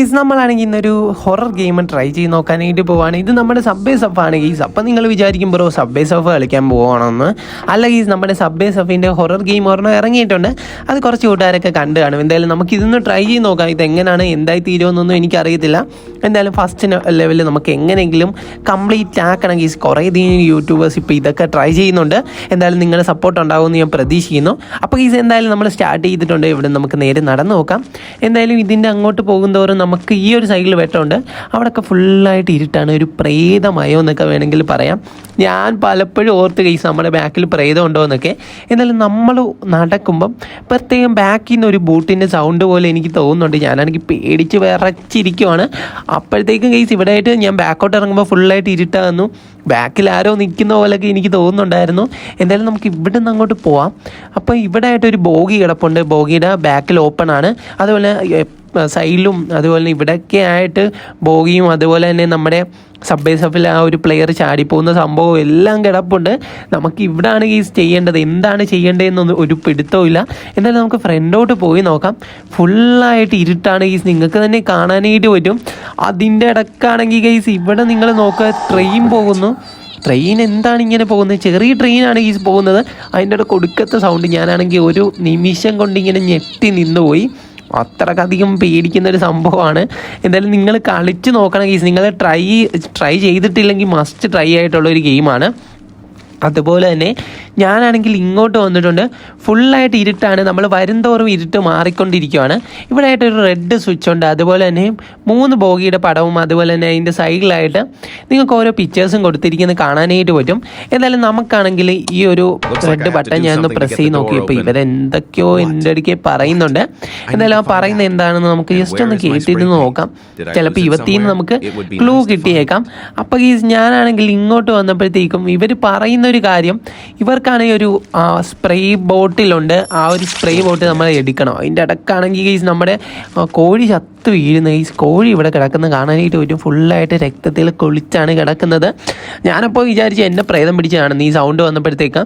Guys നമ്മളാണെങ്കിൽ ഇന്നൊരു horror game try ചെയ്ത് നോക്കാനായിട്ട് പോവാണ്. ഇത് നമ്മുടെ സബ്ബേ സഫാണ് ഗെയ്സ് അപ്പം നിങ്ങൾ വിചാരിക്കും ബ്രോ സബ്ബേ സഫ് കളിക്കാൻ പോകണമെന്ന് അല്ല ഗെയ്സ് നമ്മുടെ സബ്ബേ സഫിന്റെ ഹൊറർ ഗെയിം ഒരെണ്ണം ഇറങ്ങിയിട്ടുണ്ട്. അത് കുറച്ച് കൂട്ടുകാരൊക്കെ കണ്ടു കാണും. എന്തായാലും നമുക്ക് ഇതൊന്ന് ട്രൈ ചെയ്ത് നോക്കാം. ഇത് എങ്ങനെയാണ് എന്തായി തീരുമെന്നൊന്നും എനിക്കറിയത്തില്ല. എന്തായാലും ഫസ്റ്റ് ലെവലിൽ നമുക്ക് എങ്ങനെയെങ്കിലും കംപ്ലീറ്റ് ആക്കണം ഗെയ്സ് കുറേ അധികം യൂട്യൂബേഴ്സ് ഇപ്പോൾ ഇതൊക്കെ ട്രൈ ചെയ്യുന്നുണ്ട്. എന്തായാലും നിങ്ങളുടെ സപ്പോർട്ട് ഉണ്ടാകുമെന്ന് ഞാൻ പ്രതീക്ഷിക്കുന്നു. അപ്പോൾ ഗീസ് എന്തായാലും നമ്മൾ സ്റ്റാർട്ട് ചെയ്തിട്ടുണ്ട്. ഇവിടെ നമുക്ക് നേരെ നടന്നു നോക്കാം. എന്തായാലും ഇതിന്റെ അങ്ങോട്ട് പോകുന്തോറും നമുക്ക് ഈ ഒരു സൈഡിൽ വെട്ടമുണ്ട് അവിടെയൊക്കെ ഫുള്ളായിട്ട് ഇരുട്ടാണ്. ഒരു പ്രേതമയോ എന്നൊക്കെ വേണമെങ്കിൽ പറയാം. ഞാൻ പലപ്പോഴും ഓർത്ത് കേസ് നമ്മുടെ ബാക്കിൽ പ്രേതം ഉണ്ടോ എന്നൊക്കെ. എന്നാലും നമ്മൾ നടക്കുമ്പം പ്രത്യേകം ബാക്കിൽ നിന്ന് ഒരു ബൂട്ടിന്റെ സൗണ്ട് പോലെ എനിക്ക് തോന്നുന്നുണ്ട്. ഞാനാണെങ്കിൽ പേടിച്ച് വിറച്ചിരിക്കുവാണ്. അപ്പോഴത്തേക്കും കേസ് ഇവിടെ ആയിട്ട് ഞാൻ ബാക്കോട്ട് ഇറങ്ങുമ്പോൾ ഫുള്ളായിട്ട് ഇരുട്ടാകുന്നു ബാക്കിൽ ആരോ നിൽക്കുന്ന പോലെയൊക്കെ എനിക്ക് തോന്നുന്നുണ്ടായിരുന്നു. എന്തായാലും നമുക്ക് ഇവിടെ നിന്ന് അങ്ങോട്ട് പോവാം. അപ്പോൾ ഇവിടെ ആയിട്ട് ഒരു ബോഗി കിടപ്പുണ്ട്. ബോഗിയുടെ ബാക്കിൽ ഓപ്പൺ ആണ്. അതുപോലെ സൈഡിലും അതുപോലെ ഇവിടെയൊക്കെ ആയിട്ട് ബോഗിയും അതുപോലെ തന്നെ നമ്മുടെ സബ്ബേ സഫിൽ ആ ഒരു പ്ലെയർ ചാടിപ്പോകുന്ന സംഭവം എല്ലാം കിടപ്പുണ്ട്. നമുക്ക് ഇവിടാണ് ഈ ചെയ്യേണ്ടത്. എന്താണ് ചെയ്യേണ്ടതെന്നൊന്നും ഒരു പിടുത്തവും ഇല്ല. എന്നാലും നമുക്ക് ഫ്രണ്ടോട്ട് പോയി നോക്കാം. ഫുള്ളായിട്ട് ഇരുട്ടാണ് ഗീസ് നിങ്ങൾക്ക് തന്നെ കാണാനായിട്ട് പറ്റും. അതിന്റെ ഇടക്കാണെങ്കിൽ ഗൈസ് ഇവിടെ നിങ്ങൾ നോക്കുക ട്രെയിൻ പോകുന്നു. ട്രെയിൻ എന്താണ് ഇങ്ങനെ പോകുന്നത്? ചെറിയ ട്രെയിനാണ് ഈ പോകുന്നത്. അതിന്റെ ഇടയ്ക്ക് കൊടുക്കത്തെ സൗണ്ട് ഞാനാണെങ്കിൽ ഒരു നിമിഷം കൊണ്ട് ഇങ്ങനെ ഞെട്ടി നിന്നുപോയി. അത്രക്കധികം പേടിക്കുന്ന ഒരു സംഭവമാണ്. എന്തായാലും നിങ്ങൾ കളിച്ച് നോക്കണം ഗീസ് നിങ്ങൾ ട്രൈ ട്രൈ ചെയ്തിട്ടില്ലെങ്കിൽ മസ്റ്റ് ട്രൈ ആയിട്ടുള്ള ഒരു ഗെയിമാണ് അതുപോലെ തന്നെ ഞാനാണെങ്കിൽ ഇങ്ങോട്ട് വന്നിട്ടുണ്ട്. ഫുള്ളായിട്ട് ഇരുട്ടാണ്. നമ്മൾ വരുംതോറും ഇരുട്ട് മാറിക്കൊണ്ടിരിക്കുകയാണ് ഇവിടെ ആയിട്ട് ഒരു റെഡ് സ്വിച്ച് ഉണ്ട്. അതുപോലെ തന്നെ മൂന്ന് ബോഗിയുടെ പടവും അതുപോലെ തന്നെ അതിന്റെ സൈഡിലായിട്ട് നിങ്ങൾക്ക് ഓരോ പിക്ചേഴ്സും കൊടുത്തിരിക്കുന്നത് കാണാനായിട്ട് പറ്റും. എന്തായാലും നമുക്കാണെങ്കിൽ ഈ ഒരു റെഡ് ബട്ടൺ ഞാൻ ഒന്ന് പ്രസ് ചെയ്ത് നോക്കിയപ്പോൾ ഇവരെന്തൊക്കെയോ എന്റെ അടുക്കെ പറയുന്നുണ്ട്. എന്തായാലും ആ പറയുന്നത് എന്താണെന്ന് നമുക്ക് ജസ്റ്റ് ഒന്ന് കേട്ടിരുന്ന് നോക്കാം. ചിലപ്പോൾ ഇവത്തിന്ന് നമുക്ക് ക്ലൂ കിട്ടിയേക്കാം. അപ്പോൾ ഈ ഞാനാണെങ്കിൽ ഇങ്ങോട്ട് വന്നപ്പോഴത്തേക്കും ഇവർ പറയുന്ന ഒരു കാര്യം ഇവർക്കാണെങ്കിൽ ഒരു സ്പ്രേ ബോട്ടിലുണ്ട് ആ ഒരു സ്പ്രേ ബോട്ടിൽ നമ്മൾ എടുക്കണം. അതിന്റെ ഇടക്കാണെങ്കിൽ ഈ നമ്മുടെ കോഴി ചത്ത് വീഴുന്ന. ഈ കോഴി ഇവിടെ കിടക്കുന്ന. കാണാനായിട്ട് പറ്റും ഫുള്ളായിട്ട് രക്തത്തിൽ കുളിച്ചാണ് കിടക്കുന്നത്. ഞാനപ്പോൾ വിചാരിച്ചു എന്നെ പ്രേതം പിടിച്ചതാണ്. ഈ സൗണ്ട് വന്നപ്പോഴത്തേക്ക്.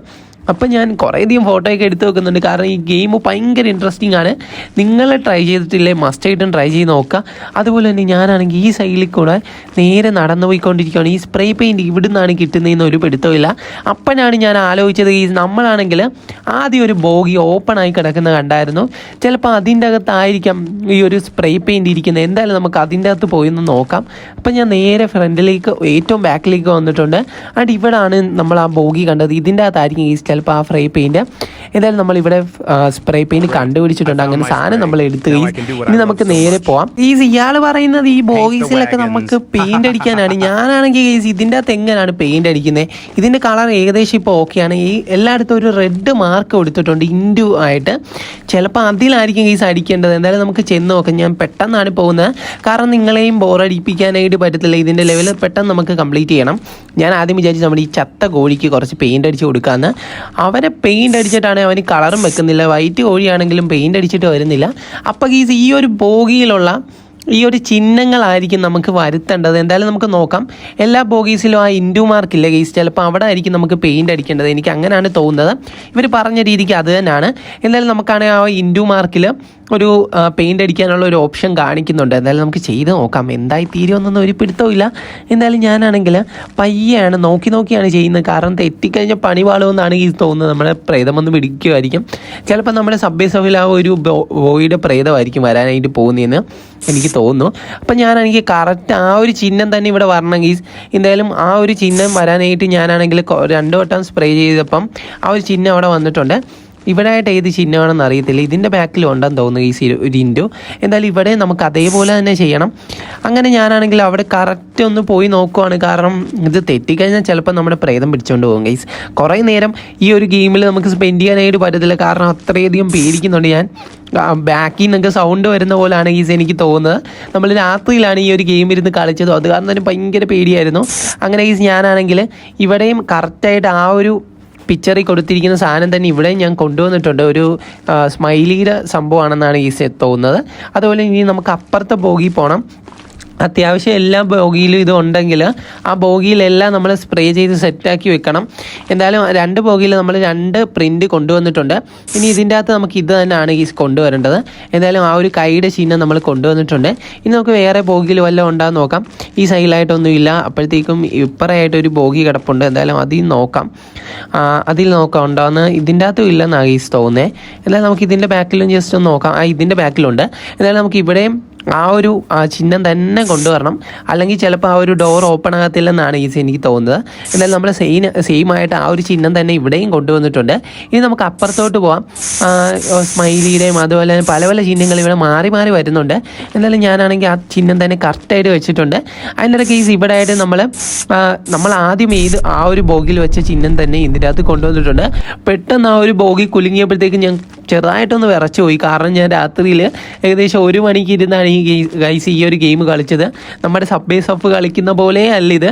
അപ്പം ഞാൻ കുറേയധികം ഫോട്ടോ ഒക്കെ എടുത്ത് വെക്കുന്നുണ്ട്. കാരണം ഈ ഗെയിം ഭയങ്കര ഇൻട്രസ്റ്റിംഗ് ആണ്. നിങ്ങൾ ട്രൈ ചെയ്തിട്ടില്ലേ? മസ്റ്റായിട്ടും ട്രൈ ചെയ്ത് നോക്കുക. അതുപോലെ തന്നെ ഞാനാണെങ്കിൽ ഈ സൈഡിൽ കൂടെ നേരെ നടന്നു പോയിക്കൊണ്ടിരിക്കുകയാണ്. ഈ സ്പ്രേ പെയിന്റ് ഇവിടെ നിന്നാണ് കിട്ടുന്നതെന്ന് ഒരു പിടുത്തമില്ല അപ്പോഴാണ് ഞാൻ ആലോചിച്ചത് ഈ നമ്മളാണെങ്കിൽ ആദ്യം ഒരു ബോഗി ഓപ്പൺ ആയി കിടക്കുന്ന കണ്ടായിരുന്നു. ചിലപ്പോൾ അതിന്റെ അകത്തായിരിക്കാം ഈ ഒരു സ്പ്രേ പെയിന്റ് ഇരിക്കുന്നത്. എന്തായാലും നമുക്ക് അതിന്റെ അകത്ത് പോയി ഒന്ന് നോക്കാം. അപ്പം ഞാൻ നേരെ ഫ്രണ്ടിലേക്ക് ഏറ്റവും ബാക്കിലേക്ക് വന്നിട്ടുണ്ട്. അത് ഇവിടാണ് നമ്മൾ ആ ബോഗി കണ്ടത്. ഇതിന്റെ അകത്തായിരിക്കും ഈ ചിലപ്പോൾ ആ ഫ്രൈ പെയിന്റ് എന്തായാലും നമ്മൾ ഇവിടെ സ്പ്രേ പെയിന്റ് കണ്ടുപിടിച്ചിട്ടുണ്ട്. അങ്ങനെ സാധനം നമ്മൾ എടുത്തു ഇനി നമുക്ക് നേരെ പോവാം. ഈ ഇയാൾ പറയുന്നത് ഈ ബോഗീസിലൊക്കെ നമുക്ക് പെയിന്റ് അടിക്കാനാണ്. ഞാനാണെങ്കിൽ ഇതിന്റെ അകത്ത് എങ്ങനെയാണ് പെയിന്റ് അടിക്കുന്നത് ഇതിന്റെ കളർ ഏകദേശം ഇപ്പോൾ ഓക്കെയാണ് ഈ എല്ലായിടത്തും ഒരു റെഡ് മാർക്ക് കൊടുത്തിട്ടുണ്ട് ഇൻഡു ആയിട്ട്. ചിലപ്പോൾ അതിലായിരിക്കും ഗൈസ് അടിക്കേണ്ടത്. എന്തായാലും നമുക്ക് ചെന്ന് നോക്കാം. ഞാൻ പെട്ടെന്നാണ് പോകുന്നത്. കാരണം നിങ്ങളെയും ബോറടിപ്പിക്കാനായിട്ട് പറ്റത്തില്ല. ഇതിന്റെ ലെവൽ പെട്ടെന്ന് നമുക്ക് കംപ്ലീറ്റ് ചെയ്യണം. ഞാൻ ആദ്യം വിചാരിച്ചു നമ്മുടെ ഈ ചത്ത കോഴിക്ക് കുറച്ച് പെയിന്റ് അടിച്ച് കൊടുക്കാമെന്ന് അവനെ പെയിന്റ് അടിച്ചിട്ടാണ് അവന് കളറും വെക്കുന്നില്ല. വൈറ്റ് കോഴിയാണെങ്കിലും പെയിന്റ് അടിച്ചിട്ട് വരുന്നില്ല. അപ്പോൾ ഗീസ് ഈ ഒരു ബോഗിയിലുള്ള ഈ ഒരു ചിഹ്നങ്ങളായിരിക്കും നമുക്ക് വരുത്തേണ്ടത്. എന്തായാലും നമുക്ക് നോക്കാം. എല്ലാ ബോഗീസിലും ആ ഇൻഡു മാർക്കില്ല ഗെയ്സ് ചിലപ്പോൾ അവിടെ ആയിരിക്കും നമുക്ക് പെയിന്റ് അടിക്കേണ്ടത്. എനിക്ക് അങ്ങനെയാണ് തോന്നുന്നത്. ഇവർ പറഞ്ഞ രീതിക്ക് അത് തന്നെയാണ്. എന്തായാലും നമുക്കാണെങ്കിൽ ആ ഇൻഡു മാർക്കിൽ ഒരു പെയിന്റ് അടിക്കാനുള്ള ഒരു ഓപ്ഷൻ കാണിക്കുന്നുണ്ട്. എന്തായാലും നമുക്ക് ചെയ്ത് നോക്കാം. എന്തായി തീരുമെന്നൊന്നും ഒരു പിടുത്തമില്ല എന്തായാലും ഞാനാണെങ്കിൽ പയ്യാണ് നോക്കി നോക്കിയാണ് ചെയ്യുന്നത്. കാരണം തെറ്റിക്കഴിഞ്ഞാൽ പണി പാളുമെന്നാണ് ഈ തോന്നുന്നത്. നമ്മളെ പ്രേതം ഒന്ന് പിടിക്കുമായിരിക്കും. ചിലപ്പോൾ നമ്മുടെ സബ്വേ സഫിൽ ആ ഒരു ബോയിയുടെ പ്രേതമായിരിക്കും വരാനായിട്ട് പോകുന്നതെന്ന് എനിക്ക് തോന്നുന്നു. അപ്പം ഞാനാണെങ്കിൽ കറക്റ്റ് ആ ഒരു ചിഹ്നം തന്നെ ഇവിടെ വരണമെങ്കിൽ എന്തായാലും ആ ഒരു ചിഹ്നം വരാനായിട്ട് ഞാനാണെങ്കിൽ രണ്ട് വട്ടം സ്പ്രേ ചെയ്തപ്പം ആ ഒരു ചിഹ്നം അവിടെ വന്നിട്ടുണ്ട്. ഇവിടെ ആയിട്ട് ഏത് ചിഹ്നമാണെന്ന് അറിയത്തില്ല. ഇതിന്റെ ബാക്കിൽ ഉണ്ടെന്ന് തോന്നുന്നു ഈ ഒരു ഇൻഡോ എന്തായാലും ഇവിടെ നമുക്ക് അതേപോലെ തന്നെ ചെയ്യണം. അങ്ങനെ ഞാനാണെങ്കിൽ അവിടെ കറക്റ്റ് ഒന്ന് പോയി നോക്കുവാണ്. കാരണം ഇത് തെറ്റിക്കഴിഞ്ഞാൽ ചിലപ്പോൾ നമ്മുടെ പ്രേതം പിടിച്ചുകൊണ്ട് പോകും ഗൈസ് കുറേ നേരം ഈ ഒരു ഗെയിമിൽ നമുക്ക് സ്പെൻഡ് ചെയ്യാനായിട്ട് പറ്റത്തില്ല. കാരണം അത്രയധികം പേടിക്കുന്നുണ്ട് ഞാൻ. ബാക്കിൽ നിന്നൊക്കെ സൗണ്ട് വരുന്ന പോലെയാണ് ഗീസ് എനിക്ക് തോന്നുന്നത്. നമ്മൾ രാത്രിയിലാണ് ഈ ഒരു ഗെയിം ഇരുന്ന് കളിച്ചതും. അത് കാരണം തന്നെ ഭയങ്കര പേടിയായിരുന്നു. അങ്ങനെ ഗീസ് ഞാനാണെങ്കിൽ ഇവിടെയും കറക്റ്റായിട്ട് ആ ഒരു പിക്ചറിൽ കൊടുത്തിരിക്കുന്ന സാധനം തന്നെ ഇവിടെയും ഞാൻ കൊണ്ടുവന്നിട്ടുണ്ട്. ഒരു സ്മൈലിയുടെ സംഭവമാണെന്നാണ് ഈ തോന്നുന്നത്. അതുപോലെ ഇനി നമുക്ക് അപ്പുറത്തെ ബോഗി പോകണം അത്യാവശ്യം എല്ലാ ബോഗിയിലും ഇത് ഉണ്ടെങ്കിൽ ആ ബോഗിയിലെല്ലാം നമ്മൾ സ്പ്രേ ചെയ്ത് സെറ്റാക്കി വെക്കണം. എന്തായാലും രണ്ട് ബോഗിയിൽ നമ്മൾ രണ്ട് പ്രിന്റ് കൊണ്ടുവന്നിട്ടുണ്ട്. ഇനി ഇതിന്റെ അകത്ത് നമുക്ക് ഇത് തന്നെയാണ് ഈ കൊണ്ടുവരേണ്ടത്. എന്തായാലും ആ ഒരു കൈയുടെ ചിഹ്നം നമ്മൾ കൊണ്ടുവന്നിട്ടുണ്ട്. ഇനി നമുക്ക് വേറെ ബോഗിയിൽ വല്ലതും ഉണ്ടാകുന്ന നോക്കാം. ഈ സൈഡിലായിട്ടൊന്നും ഇല്ല. അപ്പോഴത്തേക്കും ഇപ്പറയായിട്ട് ഒരു ബോഗി കിടപ്പുണ്ട്. എന്തായാലും അതിൽ നോക്കാം. അതിൽ നോക്കാം ഉണ്ടാകുന്ന ഇതിന്റെ അകത്തും ഇല്ലെന്നാണ് ഈ തോന്നുന്നത് എന്തായാലും നമുക്ക് ഇതിന്റെ ബാക്കിലും ജസ്റ്റ് ഒന്ന് നോക്കാം. ആ ഇതിന്റെ ബാക്കിലുണ്ട് എന്തായാലും നമുക്ക് ഇവിടെയും ആ ഒരു ചിഹ്നം തന്നെ കൊണ്ടുവരണം. അല്ലെങ്കിൽ ചിലപ്പോൾ ആ ഒരു ഡോർ ഓപ്പൺ ആകത്തില്ലെന്നാണ് ഈ എനിക്ക് തോന്നുന്നത്. എന്നാലും നമ്മൾ സെയിം സെയിം ആയിട്ട് ആ ഒരു ചിഹ്നം തന്നെ ഇവിടെയും കൊണ്ടുവന്നിട്ടുണ്ട്. ഇനി നമുക്ക് അപ്പുറത്തോട്ട് പോവാം. സ്മൈലിയുടെയും അതുപോലെ തന്നെ പല പല ചിഹ്നങ്ങൾ ഇവിടെ മാറി മാറി വരുന്നുണ്ട്. എന്തായാലും ഞാനാണെങ്കിൽ ആ ചിഹ്നം തന്നെ കറക്റ്റായിട്ട് വെച്ചിട്ടുണ്ട്. അതിന്റെ ഇടയ്ക്ക് ഈ ഇവിടെ ആയിട്ട് നമ്മൾ നമ്മൾ ആദ്യം ഏത് ആ ഒരു ബോഗിൽ വെച്ച ചിഹ്നം തന്നെ ഇതിന്റെ അകത്ത് കൊണ്ടുവന്നിട്ടുണ്ട്. പെട്ടെന്ന് ആ ഒരു ബോഗി കുലുങ്ങിയപ്പോഴത്തേക്ക് ഞാൻ ചെറുതായിട്ടൊന്ന് വിറച്ചു പോയി. കാരണം ഞാൻ രാത്രിയിൽ ഏകദേശം ഒരു മണിക്ക് ഇരുന്നാണ് ഈ ഗൈസ് ഈ ഒരു ഗെയിം കളിച്ചത്. നമ്മുടെ സബ്ബേ സഫ് കളിക്കുന്ന പോലെ അല്ല ഇത്.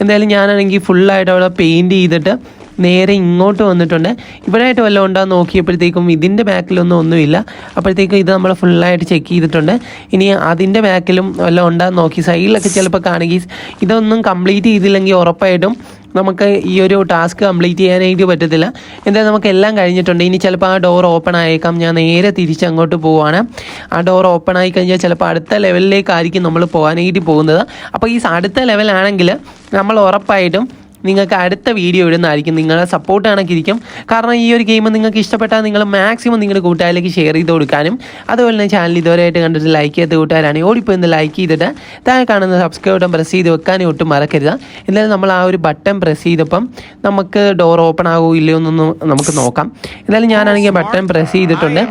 എന്തായാലും ഞാനാണെങ്കിൽ ഫുള്ളായിട്ട് അവിടെ പെയിന്റ് ചെയ്തിട്ട് നേരെ ഇങ്ങോട്ട് വന്നിട്ടുണ്ട്. ഇവിടെയായിട്ട് വല്ലതും ഉണ്ടോ നോക്കിയപ്പോഴത്തേക്കും ഇതിന്റെ ബാക്കിലൊന്നും ഒന്നുമില്ല. അപ്പോഴത്തേക്കും ഇത് നമ്മൾ ഫുള്ളായിട്ട് ചെക്ക് ചെയ്തിട്ടുണ്ട്. ഇനി അതിന്റെ ബാക്കിലും വല്ലതും ഉണ്ടോ നോക്കി. സൈഡിലൊക്കെ ചിലപ്പോൾ കാണുകയും ഇതൊന്നും കംപ്ലീറ്റ് ചെയ്തില്ലെങ്കിൽ ഉറപ്പായിട്ടും നമുക്ക് ഈ ഒരു ടാസ്ക് കംപ്ലീറ്റ് ചെയ്യാനായിട്ട് പറ്റത്തില്ല. എന്തായാലും നമുക്ക് എല്ലാം കഴിഞ്ഞിട്ടുണ്ട്. ഇനി ചിലപ്പോൾ ആ ഡോർ ഓപ്പൺ ആയേക്കാം. ഞാൻ നേരെ തിരിച്ച് അങ്ങോട്ട് പോവാണ്. ആ ഡോർ ഓപ്പൺ ആയി കഴിഞ്ഞാൽ ചിലപ്പോൾ അടുത്ത ലെവലിലേക്കായിരിക്കും നമ്മൾ പോകാനായിട്ട് പോകുന്നത്. അപ്പോൾ ഈ അടുത്ത ലെവലാണെങ്കിൽ നമ്മൾ ഉറപ്പായിട്ടും നിങ്ങൾക്ക് അടുത്ത വീഡിയോ ഇടുന്നതായിരിക്കും. നിങ്ങളുടെ സപ്പോർട്ട് കണക്കിരിക്കും. കാരണം ഈ ഒരു ഗെയിം നിങ്ങൾക്ക് ഇഷ്ടപ്പെട്ടാൽ നിങ്ങൾ മാക്സിമം നിങ്ങളുടെ കൂട്ടുകാരിലേക്ക് ഷെയർ ചെയ്ത് കൊടുക്കാനും അതുപോലെ തന്നെ ചാനൽ ഇതുവരെയായിട്ട് കണ്ടിട്ട് ലൈക്ക് ചെയ്ത് കൂട്ടുകാരാണെങ്കിൽ ഓടിപ്പോയി ഒന്ന് ലൈക്ക് ചെയ്തിട്ട് താഴെ കാണുന്ന സബ്സ്ക്രൈബ് ബട്ടൺ പ്രസ് ചെയ്ത് വെക്കാനും ഒട്ടും മറക്കരുത്. എന്നാലും നമ്മൾ ആ ഒരു ബട്ടൺ പ്രസ് ചെയ്തപ്പം നമുക്ക് ഡോർ ഓപ്പൺ ആകുമോ ഇല്ലയോ എന്നൊന്നും നമുക്ക് നോക്കാം. എന്നാലും ഞാനാണെങ്കിൽ ബട്ടൺ പ്രസ് ചെയ്തിട്ടുണ്ട്.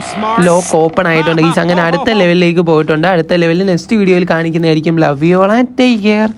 ലോക്ക് ഓപ്പൺ ആയിട്ടുണ്ട്. ഈ അങ്ങനെ അടുത്ത ലെവലിലേക്ക് പോയിട്ടുണ്ട്. അടുത്ത ലെവലിൽ നെക്സ്റ്റ് വീഡിയോയിൽ കാണിക്കുന്നതായിരിക്കും. Love you all and take care